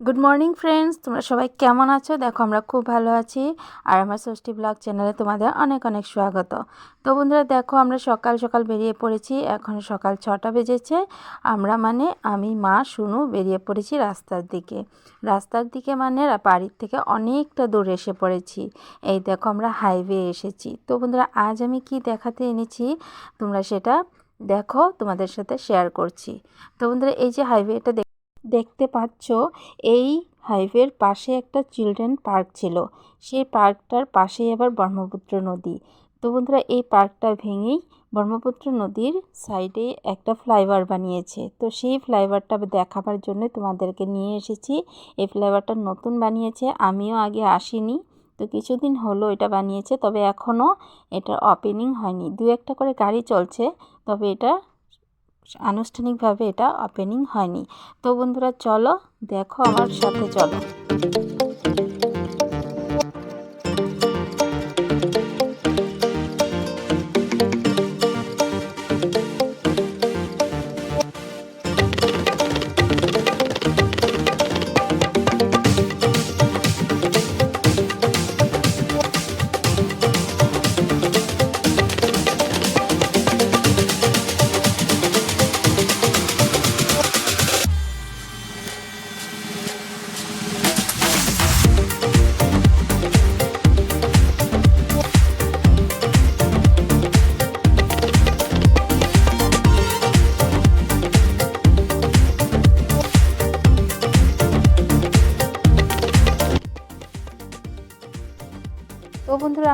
Good morning friends তোমরা সবাই কেমন আছো? দেখো, আমরা খুব ভালো আছি। আর আমার ষষ্ঠী ব্লগ চ্যানেলে তোমাদের অনেক অনেক স্বাগত। তো বন্ধুরা, দেখো, আমরা সকাল সকাল বেরিয়ে পড়েছি। এখন সকাল ছটা বেজেছে। আমরা মানে আমি, মা, শুনু বেরিয়ে পড়েছি রাস্তার দিকে। রাস্তার দিকে মানে বাড়ির থেকে অনেকটা দূর এসে পড়েছি। এই দেখো, আমরা হাইওয়ে এসেছি। তো বন্ধুরা, আজ আমি কি দেখাতে এনেছি? তোমরা সেটা দেখো, তোমাদের সাথে শেয়ার করছি। তো বন্ধুরা, এই যে হাইওয়েটা দেখতে পাচ্ছ, এই হাইওয়ের পাশে একটা চিলড্রেন পার্ক ছিল। সেই পার্কটার পাশেই আবার ব্রহ্মপুত্র নদী। তো বন্ধুরা, এই পার্কটা ভেঙেই ব্রহ্মপুত্র নদীর সাইডে একটা ফ্লাইওভার বানিয়েছে। তো সেই ফ্লাইওভারটা দেখাবার জন্য তোমাদেরকে নিয়ে এসেছি। এই ফ্লাইওভারটা নতুন বানিয়েছে, আমিও আগে আসিনি। তো কিছুদিন হলো এটা বানিয়েছে, তবে এখনও এটা ওপেনিং হয়নি। দু একটা করে গাড়ি চলছে, তবে এটা আনুষ্ঠানিকভাবে এটা ওপেনিং হয়নি। তো বন্ধুরা চলো দেখো আমার সাথে চলো।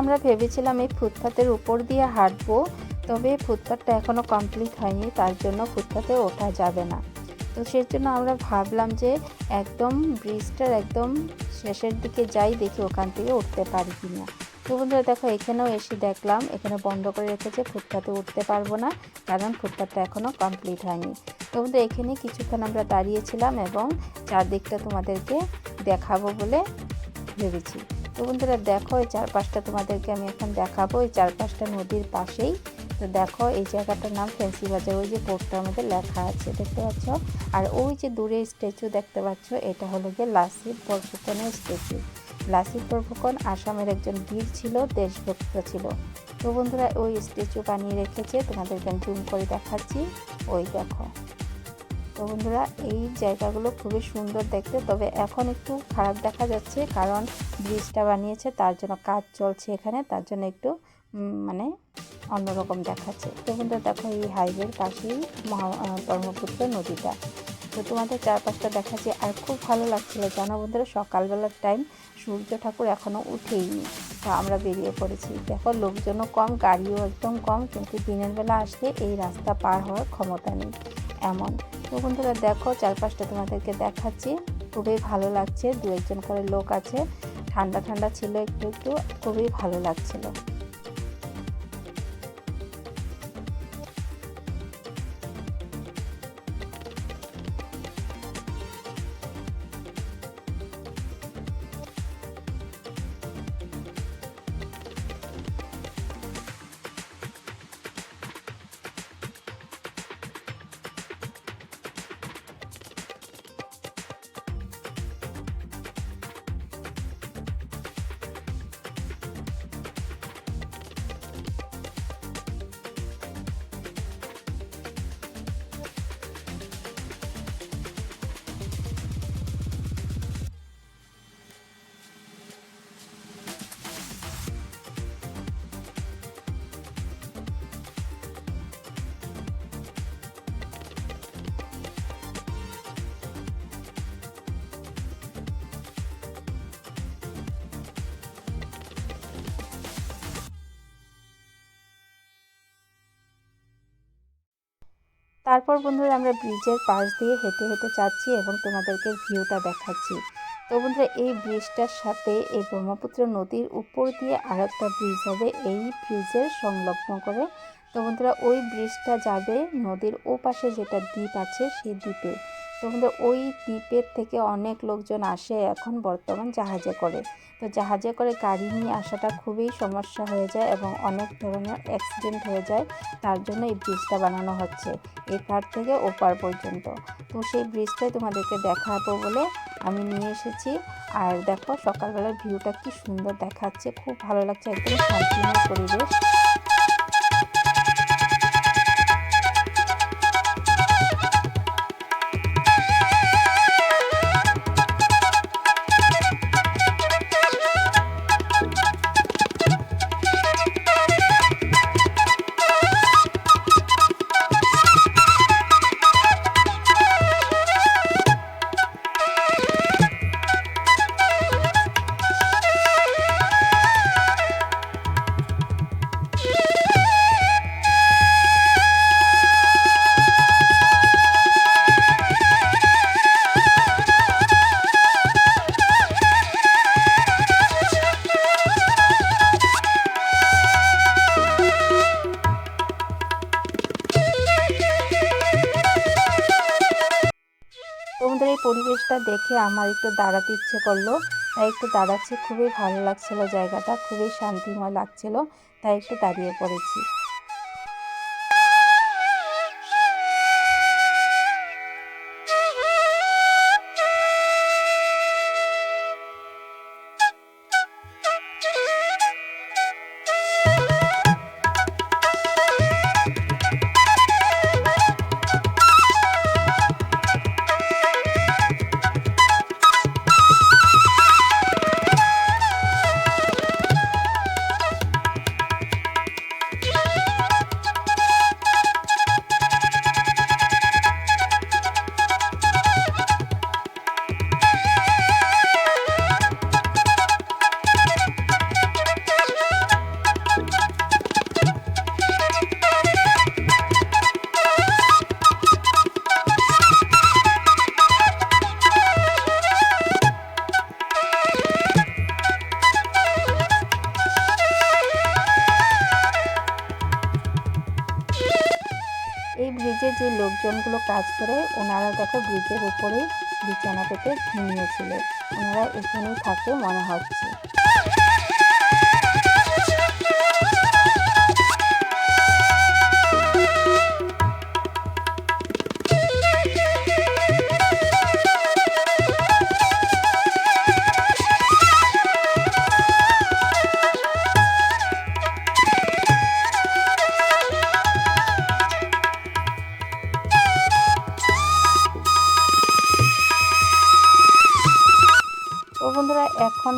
আমরা ভেবেছিলাম এই ফুটপাতের উপর দিয়ে হাঁটবো, তবে ফুটপাথটা এখনও কমপ্লিট হয়নি, তার জন্য ফুটপাতে ওঠা যাবে না। তো সেই জন্য আমরা ভাবলাম যে একদম ব্রিজটার একদম শেষের দিকে যাই, দেখি ওখান থেকে উঠতে পারি কি না তো বন্ধুরা, দেখো, এখানেও এসে দেখলাম, এখানে বন্ধ করে রেখেছে, ফুটপাতে উঠতে পারব না, কারণ ফুটপাথটা এখনও কমপ্লিট হয়নি। তো বন্ধু এখানে কিছুক্ষণ আমরা দাঁড়িয়েছিলাম এবং চারদিকটা তোমাদেরকে দেখাবো বলে ভেবেছি। তো বন্ধুরা দেখো, এই চারপাশটা তোমাদেরকে আমি এখন দেখাবো। এই চারপাশটা নদীর পাশেই। তো দেখো, এই জায়গাটার নাম ফেন্সি বাজার। ওই যে বোর্ডটার মধ্যে লেখা আছে, দেখতে পাচ্ছ? আর ওই যে দূরে স্ট্যাচু দেখতে পাচ্ছ, এটা হলো গিয়ে লাসিত বরফুকনের স্ট্যাচু। লাসিত বরফুকন আসামের একজন বীর ছিল, দেশভক্ত ছিল। তো বন্ধুরা, ওই স্ট্যাচু বানিয়ে রেখেছে। তোমাদেরকে জুম করে দেখাচ্ছি। ওই দেখো। বন্ধুরা, এই জায়গাগুলো খুবই সুন্দর দেখতে। তবে এখন একটু খারাপ দেখা যাচ্ছে কারণ ব্রিজটা বানিয়েছে, তার জন্য কাজ চলছে এখানে, তার জন্য একটু মানে অন্যরকম দেখাচ্ছে। তো বন্ধুরা, দেখো এই হাইওয়ের পাশেই ব্রহ্মপুত্র নদীটা। তো তোমাদের চারপাশটা দেখাচ্ছি, আর খুব ভালো লাগছিল, জানো বন্ধুরা, সকালবেলার টাইম সূর্য ঠাকুর এখনও উঠেইনি। তো আমরা বেরিয়ে পড়েছি। দেখো, লোকজনও কম, গাড়িও একদম কম, কিন্তু দিনের বেলা আসলে এই রাস্তা পার হওয়ার ক্ষমতা নেই। এমন। তো বন্ধুরা দেখো, চারপাশটা তোমাদেরকে দেখাচ্ছি। খুবই ভালো লাগছে, দু একজন করে লোক আছে। ঠান্ডা ঠান্ডা ছিল একটু একটু, খুবই ভালো লাগছিল। তারপর বন্ধুরা আমরা ব্রিজের পাশ দিয়ে হেঁটে হেঁটে যাচ্ছি এবং তোমাদেরকে ভিউটা দেখাচ্ছি। তো বন্ধুরা, এই ব্রিজটার সাথে এই ব্রহ্মপুত্র নদীর উপর দিয়ে আর একটা ব্রিজ হবে এই ব্রিজের সংলগ্ন করে। তো বন্ধুরা, ওই ব্রিজটা যাবে নদীর ও পাশে যেটা দ্বীপ আছে সেই দ্বীপে। তো ওই দ্বীপের থেকে অনেক লোকজন আসে এখন বর্তমান জাহাজে করে। তো জাহাজে করে গাড়ি নিয়ে আসাটা খুবই সমস্যা হয়ে যায় এবং অনেক ধরনের অ্যাক্সিডেন্ট হয়ে যায়। তার জন্য এই ব্রিজটা বানানো হচ্ছে এপার থেকে ওপার পর্যন্ত। তো সেই ব্রিজটাই তোমাদেরকে দেখাবো বলে আমি নিয়ে এসেছি। আর দেখো সকালবেলার ভিউটা কি সুন্দর দেখাচ্ছে। খুব ভালো লাগছে। একদম শান্তিময় পরিবেশ। এই পরিবেশটা দেখে আমার একটু দাঁড়াতে ইচ্ছে করল। তাই একটু দাঁড়াচ্ছি, খুবই ভালো লাগছিল জায়গাটা, খুবই শান্তিময় লাগছিল, তাই একটু দাঁড়িয়ে পড়েছি। লোকজনগুলো কাজ করে ওনারা দেখো ব্রিজের উপরে বিছানা পেতে ঘুমিয়েছিল ওনারা এখানেই থাকে মনে হচ্ছে।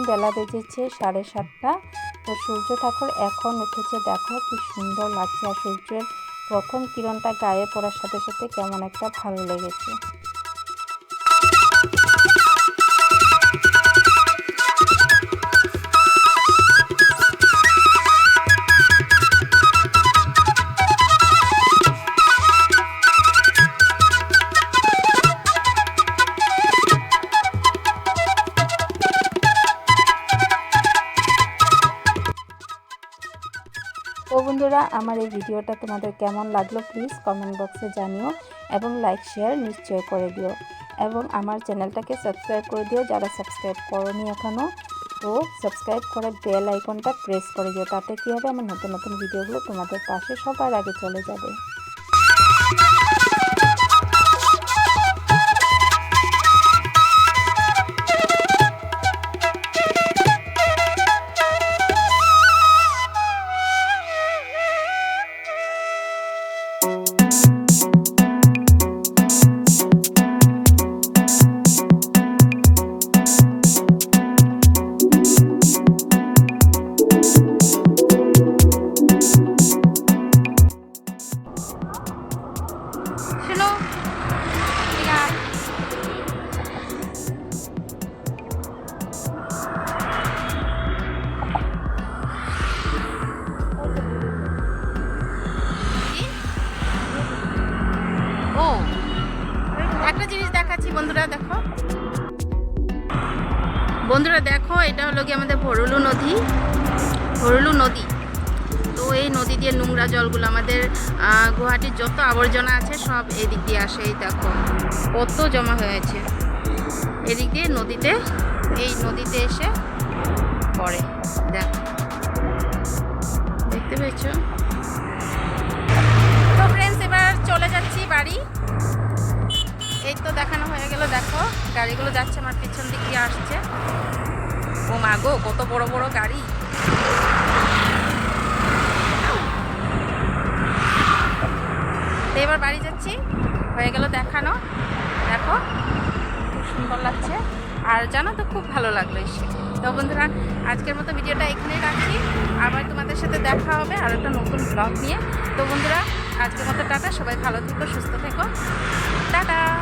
বেলা বেজেছে সাড়ে সাতটা। তো সূর্য ঠাকুর এখন উঠেছে। দেখো কি সুন্দর লাগছে। আর সূর্যের প্রথম কিরণটা গায়ে পড়ার সাথে সাথে কেমন একটা ভালো লেগেছে। বন্ধুরা, আমার এই ভিডিওটা তোমাদের কেমন লাগল প্লিজ কমেন্ট বক্সে জানিও এবং লাইক শেয়ার নিশ্চয় করে দিও। এবং আমার চ্যানেলটাকে সাবস্ক্রাইব করে দিও, যারা সাবস্ক্রাইব করনি এখনও তো সাবস্ক্রাইব করে বেল আইকনটা প্রেস করে দিও, তাতে কী হবে? আমার নতুন নতুন ভিডিওগুলো তোমাদের পাশে সবার আগে চলে যাবে। বন্ধুরা দেখো। বন্ধুরা দেখো এটা হলো কি আমাদের ভরলু নদী। ভরলু নদী। এই নদী দিয়ে নোংরা জলগুলো, আমাদের গুয়াহাটির যত আবর্জনা আছে সব এদিক দিয়ে আসে, এই দেখো। কত জমা হয়েছে। এদিক দিয়ে নদীতে, এই নদীতে এসে পড়ে, দেখ। দেখতে পেয়েছ? তো ফ্রেন্ডস এবার চলে যাচ্ছি বাড়ি। এই তো দেখানো হয়ে গেল, দেখো। গাড়িগুলো যাচ্ছে, আমার পিছন দিক দিয়ে আসছে। ও মা গো, কত বড় বড় গাড়ি। তো এবার বাড়ি যাচ্ছি। হয়ে গেল দেখানো। দেখো, খুব সুন্দর লাগছে। আর জানো তো, খুব ভালো লাগল এসে। তো বন্ধুরা, আজকের মতো ভিডিওটা এখানেই রাখছি। আবার তোমাদের সাথে দেখা হবে আর একটা নতুন ব্লগ নিয়ে। তো বন্ধুরা, আজকের মতো টাটা। সবাই ভালো থেকো, সুস্থ থেকো। টাটা!